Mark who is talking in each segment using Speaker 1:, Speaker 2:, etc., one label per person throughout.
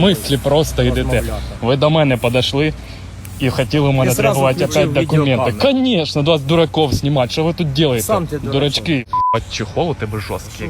Speaker 1: смислі просто йдете? Ви до мене подошли і хотіли у мене требувати опять документи.
Speaker 2: Звісно,
Speaker 1: Конечно, до вас дураков знімати. Що ви тут робите? Дурачки. Чехол у тебе жорсткий.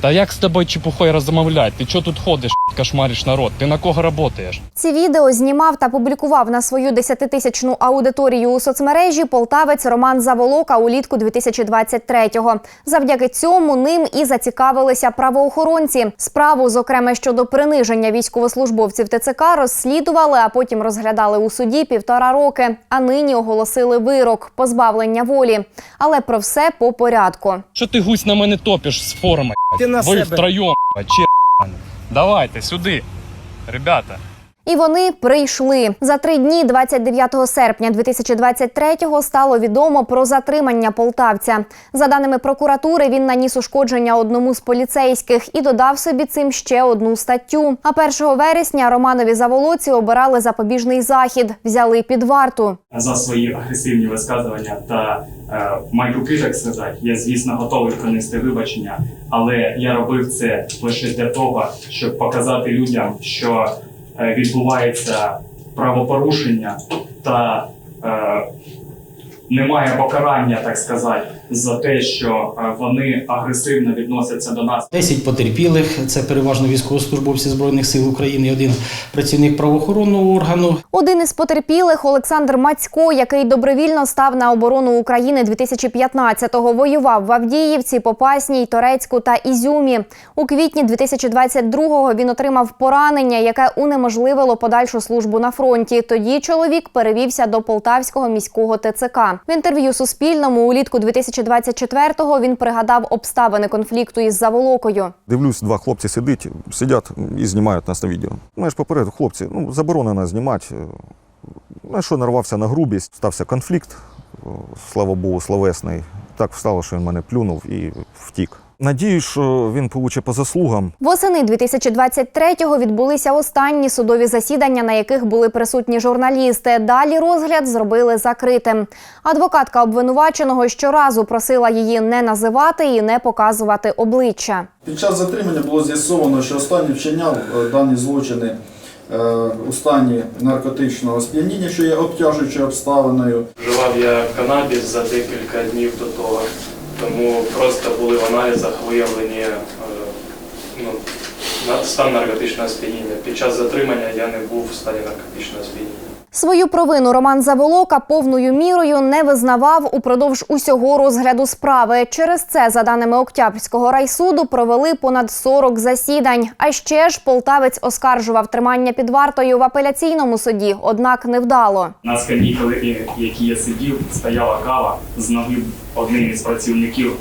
Speaker 1: Та як з тобою чепухою розмовляти? Ти чого тут ходиш, кошмариш народ? Ти на кого працюєш?
Speaker 3: Ці відео знімав та публікував на свою 10-тисячну аудиторію у соцмережі полтавець Роман Заволока улітку 2023-го. Завдяки цьому ним і зацікавилися правоохоронці. Справу, зокрема щодо приниження військовослужбовців ТЦК, розслідували, а потім розглядали у суді півтора роки. А нині оголосили вирок позбавлення волі. Але про все по порядку.
Speaker 1: Що ти гусь на мене топиш з форми?
Speaker 2: Ти на
Speaker 1: Ви
Speaker 2: себе.
Speaker 1: втроєм, че Давайте сюди, ребята.
Speaker 3: І вони прийшли за три дні, 29 серпня 2023-го, стало відомо про затримання полтавця. За даними прокуратури, він наніс ушкодження одному з поліцейських і додав собі цим ще одну статтю. А 1 вересня Романові Заволоці обирали запобіжний захід, взяли під варту.
Speaker 4: за свої агресивні висказування та е, майбутнє, так сказати, я звісно готовий принести вибачення, але я робив це лише для того, щоб показати людям, що відбувається правопорушення та е, немає покарання, так сказати, за те, що е, вони агресивно відносяться до нас.
Speaker 5: 10 потерпілих це переважно військовослужбовці збройних сил України, один працівник правоохоронного органу.
Speaker 3: Один із потерпілих Олександр Мацько, який добровільно став на оборону України 2015-го, воював в Авдіївці, Попасній, Торецьку та Ізюмі. У квітні 2022-го він отримав поранення, яке унеможливило подальшу службу на фронті. Тоді чоловік перевівся до Полтавського міського ТЦК. В інтерв'ю Суспільному улітку 2024-го він пригадав обставини конфлікту із Заволокою.
Speaker 6: Дивлюсь, два хлопці сидять, сидять і знімають нас на відео. Ну, поперед хлопці, ну заборонено знімати. Ну, що нарвався на грубість, стався конфлікт, слава Богу, словесний. Так встало, що він мене плюнув і втік. Надіюсь, що він получе по заслугам.
Speaker 3: Восени 2023-го відбулися останні судові засідання, на яких були присутні журналісти. Далі розгляд зробили закритим. Адвокатка обвинуваченого щоразу просила її не називати і не показувати обличчя.
Speaker 7: Під час затримання було з'ясовано, що останній вчиняв е, дані злочини е, у стані наркотичного сп'яніння, що є обтяжуючою обставиною.
Speaker 8: Вживав я канабіс за декілька днів до того, тому просто були в аналізах виявлені е, ну, стан наркотичного сп'яніння. Під час затримання я не був в стані наркотичного сп'яніння.
Speaker 3: Свою провину Роман Заволока повною мірою не визнавав упродовж усього розгляду справи. Через це, за даними Октябрського райсуду, провели понад 40 засідань. А ще ж полтавець оскаржував тримання під вартою в апеляційному суді, однак невдало.
Speaker 4: На скальній колині, в якій я сидів, стояла кава. З ноги одним із працівників,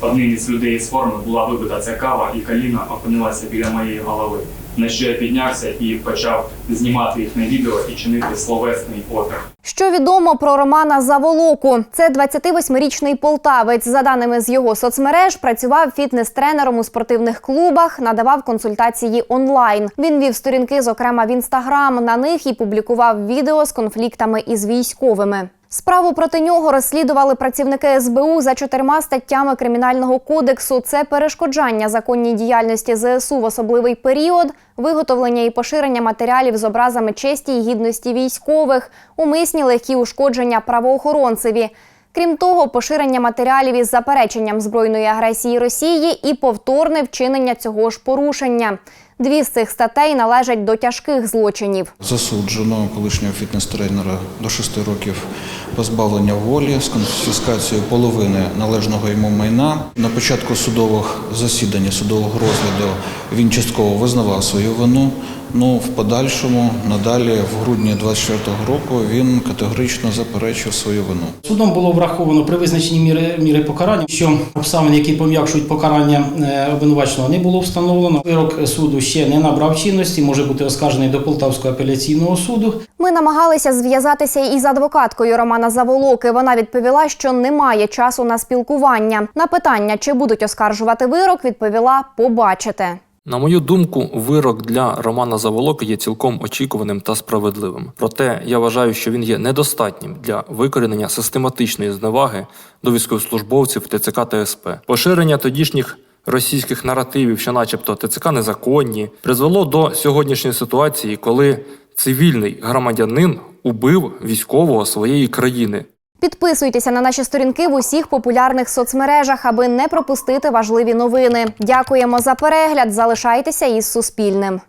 Speaker 4: одним із людей з форми була вибита ця кава, і коліна опинилася біля моєї голови. На що я піднявся і почав знімати їх на відео і чинити словесний опір.
Speaker 3: Що відомо про Романа Заволоку? Це 28-річний полтавець. За даними з його соцмереж, працював фітнес-тренером у спортивних клубах, надавав консультації онлайн. Він вів сторінки, зокрема в інстаграм. На них і публікував відео з конфліктами із військовими. Справу проти нього розслідували працівники СБУ за чотирма статтями кримінального кодексу. Це перешкоджання законній діяльності ЗСУ в особливий період, виготовлення і поширення матеріалів з образами честі і гідності військових, умисні легкі ушкодження правоохоронцеві. Крім того, поширення матеріалів із запереченням збройної агресії Росії і повторне вчинення цього ж порушення. Дві з цих статей належать до тяжких злочинів.
Speaker 9: Засуджено колишнього фітнес-тренера до 6 років позбавлення волі з конфіскацією половини належного йому майна. На початку судових засідань, судового розгляду він частково визнавав свою вину. Ну, в подальшому, надалі, в грудні 24-го року, він категорично заперечив свою вину.
Speaker 5: Судом було враховано при визначенні міри, міри покарання, що обставини, які пом'якшують покарання е, обвинуваченого, не було встановлено. Вирок суду ще не набрав чинності, може бути оскаржений до Полтавського апеляційного суду.
Speaker 3: Ми намагалися зв'язатися із адвокаткою Романа Заволоки. Вона відповіла, що немає часу на спілкування. На питання, чи будуть оскаржувати вирок, відповіла побачите.
Speaker 10: На мою думку, вирок для Романа Заволоки є цілком очікуваним та справедливим. Проте я вважаю, що він є недостатнім для викорінення систематичної зневаги до військовослужбовців ТЦК та СП. Поширення тодішніх російських наративів, що, начебто, ТЦК незаконні, призвело до сьогоднішньої ситуації, коли цивільний громадянин убив військового своєї країни.
Speaker 3: Підписуйтеся на наші сторінки в усіх популярних соцмережах, аби не пропустити важливі новини. Дякуємо за перегляд. Залишайтеся із Суспільним.